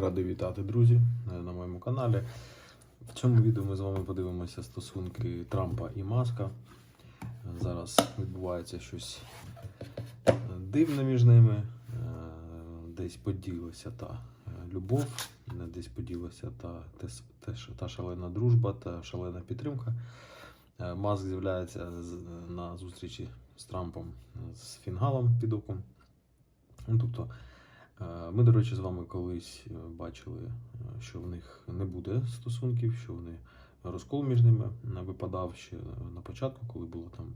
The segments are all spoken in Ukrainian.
Радий вітати, друзі, е, на моєму каналі. В цьому відео ми з вами подивимося стосунки Трампа і Маска. Зараз відбувається щось е, дивне між ними. Е, Десь поділася та любов, десь поділася та, ш- та шалена дружба та шалена підтримка. Маск з'являється на зустрічі з Трампом з фінгалом під оком. Ну, тобто, Ми, до речі, з вами колись е, бачили, е, що в них не буде стосунків, що вони розкол між ними е, випадав ще на початку, коли була там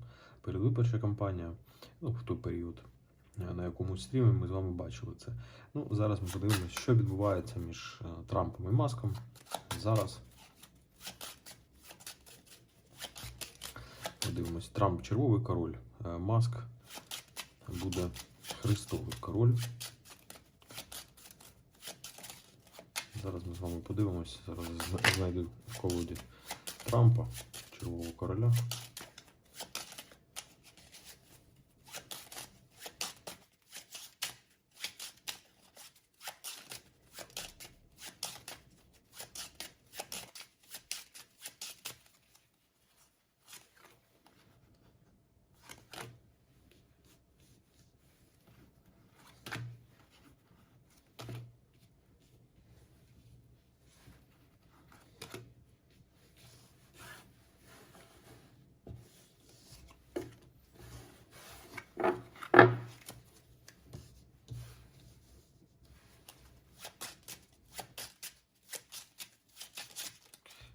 передвиборча кампанія, ну, в той період, е, на якомусь стрімі ми з вами бачили це. Ну, зараз ми подивимося, що відбувається між е, Трампом і Маском. Зараз. Подивимось, Трамп червовий король, е, Маск буде христовий король. Зараз ми з вами подивимося. Зараз знайду в колоді Трампа, червового короля.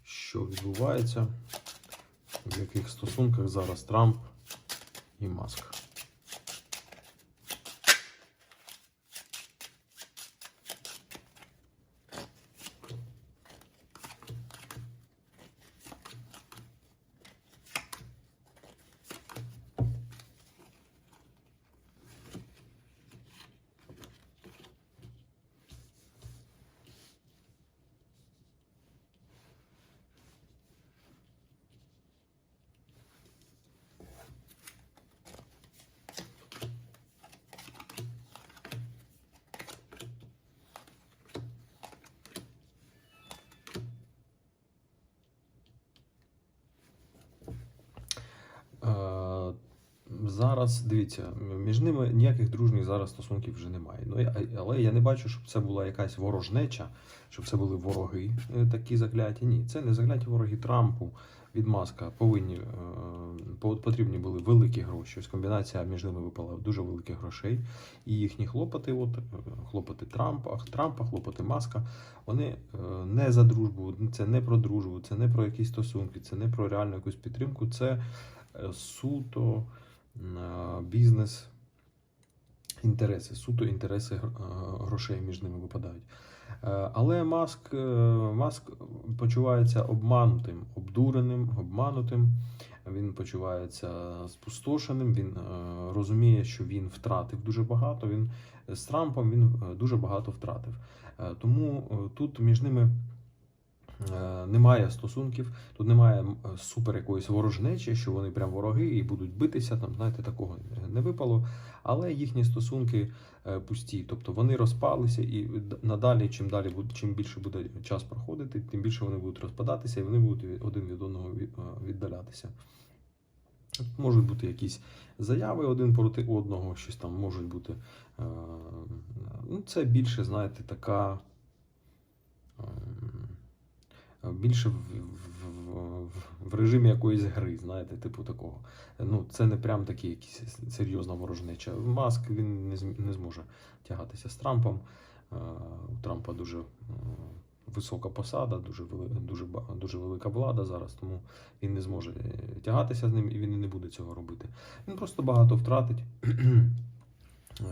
Що відбувається? В яких стосунках зараз Трамп і Маск? Зараз дивіться, між ними ніяких дружніх зараз стосунків вже немає. Ну, але я не бачу, щоб це була якась ворожнеча, щоб це були вороги е, такі закляті. Ні, це не закляті вороги Трампу від Маска. Повинні е, потрібні були великі гроші. Ось комбінація між ними випала дуже великих грошей. І їхні хлопоти, от е, хлопоти Трампа, Трампа, хлопоти Маска, вони не за дружбу, це не про дружбу, це не про якісь стосунки, це не про реальну якусь підтримку. Це суто бізнес інтереси, суто інтереси е, грошей між ними випадають. Е, Але Маск, е, Маск почувається обманутим, обдуреним, обманутим. Він почувається спустошеним. Він розуміє, що він втратив дуже багато. Він з Трампом він дуже багато втратив. Тому тут між ними немає стосунків, тут немає е, супер якоїсь ворожнечі, що вони прям вороги і будуть битися. Там знаєте, такого не випало. Але їхні стосунки е, пусті, тобто вони розпалися, і надалі, чим далі чим більше буде час проходити, тим більше вони будуть розпадатися, і вони будуть один від одного е, віддалятися. Можуть бути якісь заяви один проти одного, щось там можуть бути. е, Ну, це більше, знаєте, така. Більше в, в, в, в режимі якоїсь гри, знаєте, типу такого. Ну, це не прям такі якісь серйозна ворожнеча. Маск він не, не зможе тягатися з Трампом. Е, У Трампа дуже е, висока посада, дуже, дуже, дуже велика влада зараз, тому він не зможе е, тягатися з ним і він не буде цього робити. Він просто багато втратить.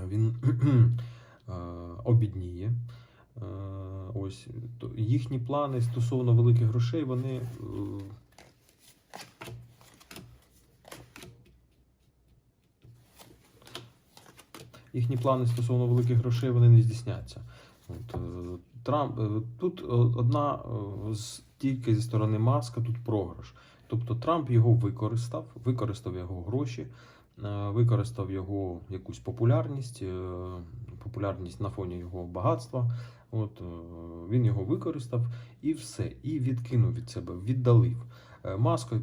Він обідніє. Е, Ось їхні плани стосовно великих грошей, вони. е, Їхні плани стосовно великих грошей вони не здійсняться. От, е, Трамп тут одна з тільки зі сторони Маска тут програш. Тобто Трамп його використав, використав його гроші, використав його якусь популярність, популярність на фоні його багатства. От, е, він його використав і все, і відкинув від себе, віддалив. Е, Маску, е,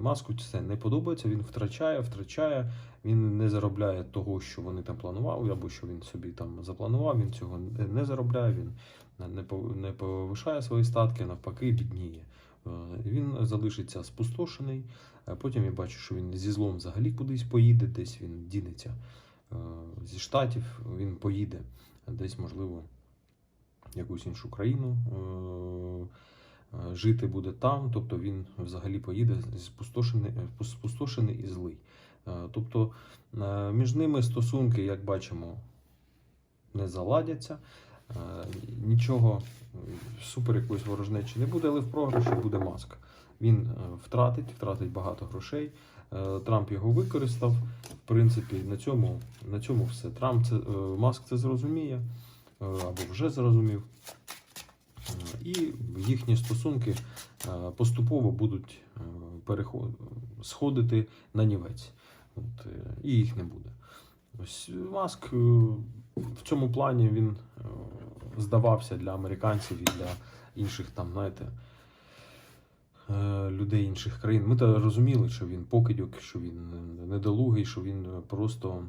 маску це не подобається, він втрачає, втрачає, він не заробляє того, що вони там планували, або що він собі там запланував, він цього не- заробляє, він не, повишає свої статки, навпаки, бідніє. Він залишиться спустошений. Потім я бачу, що він зі злом взагалі кудись поїде, десь він дінеться зі штатів, він поїде десь, можливо, якусь іншу країну. е, е, Жити буде там, тобто він взагалі поїде спустошений, е, спустошений і злий. Тобто між ними стосунки, як бачимо, не заладяться. Нічого супер якоїсь ворожнечі не буде, але в програші буде маска. Він втратить, втратить багато грошей. Трамп його використав. В принципі, на цьому, на цьому все. Трамп це, Маск це зрозуміє або вже зрозумів. Е, І їхні стосунки е, поступово будуть е, переход... сходити на нівець. От, е, і їх не буде. Ось Маск е, в цьому плані він е, здавався для американців і для інших там, знаєте, е, людей інших країн. Ми то розуміли, що він покидьок, що він недолугий, що він просто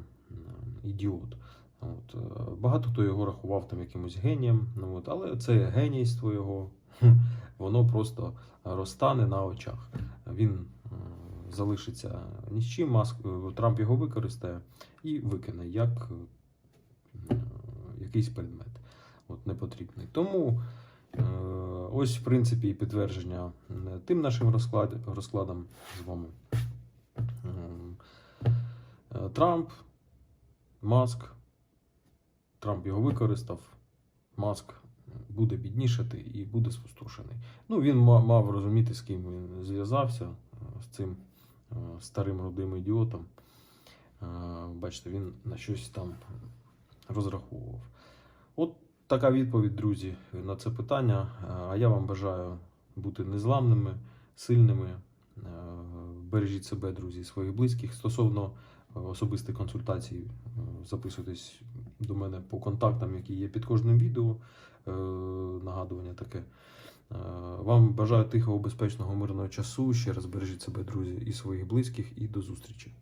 ідіот. От, е, багато хто його рахував там якимось генієм, ну, от, але це генійство його, воно просто розтане на очах. Він залишиться ні з чим, Маск, е, Трамп його використає і викине як е, якийсь предмет от, непотрібний. Тому ось, в принципі, і підтвердження тим нашим розклад, розкладам з вами. Трамп, Маск. Трамп його використав. Маск буде біднішати і буде спустошений. Ну, він мав розуміти, з ким він зв'язався, з цим е, старим рудим ідіотом. Е, Бачите, він на щось там розраховував. От така відповідь, друзі, на це питання. Е, А я вам бажаю бути незламними, сильними. Бережіть себе, друзі, своїх близьких. Стосовно особистих консультацій, е, записуйтесь до мене по контактам, які є під кожним відео. Е, Нагадування таке. Е, Вам бажаю тихого, безпечного, мирного часу. Ще раз бережіть себе, друзі, і своїх близьких, і до зустрічі.